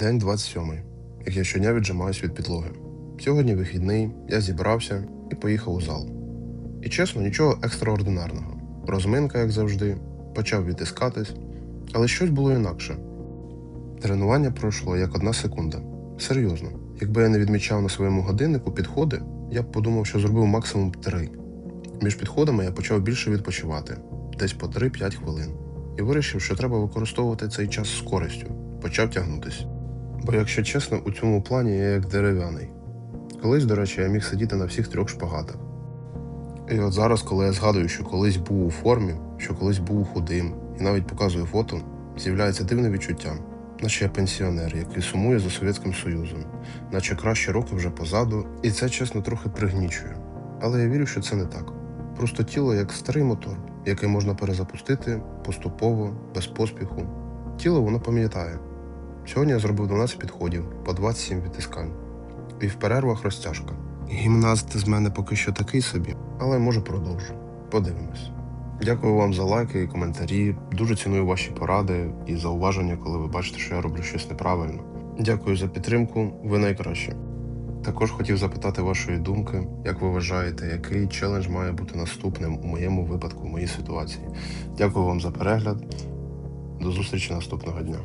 День 27, як я щодня віджимаюсь від підлоги. Сьогодні вихідний, я зібрався і поїхав у зал. І чесно, нічого екстраординарного. Розминка, як завжди, почав відтискатись, але щось було інакше. Тренування пройшло як одна секунда. Серйозно, якби я не відмічав на своєму годиннику підходи, я б подумав, що зробив максимум три. Між підходами я почав більше відпочивати, десь по 3-5 хвилин, і вирішив, що треба використовувати цей час з користю, почав тягнутись. Бо, якщо чесно, у цьому плані я як дерев'яний. Колись, до речі, я міг сидіти на всіх трьох шпагатах. І от зараз, коли я згадую, що колись був у формі, що колись був худим, і навіть показую фото, з'являється дивне відчуття, наче я пенсіонер, який сумує за Совєтським Союзом, наче кращі роки вже позаду, і це чесно трохи пригнічує. Але я вірю, що це не так. Просто тіло як старий мотор, який можна перезапустити поступово, без поспіху. Тіло воно пам'ятає. Сьогодні я зробив 12 підходів по 27 відтискань. І в перервах розтяжка. Гімнаст з мене поки що такий собі, але може продовжу. Подивимось. Дякую вам за лайки і коментарі. Дуже ціную ваші поради і зауваження, коли ви бачите, що я роблю щось неправильно. Дякую за підтримку, ви найкращі. Також хотів запитати вашої думки, як ви вважаєте, який челендж має бути наступним у моєму випадку, в моїй ситуації. Дякую вам за перегляд. До зустрічі наступного дня.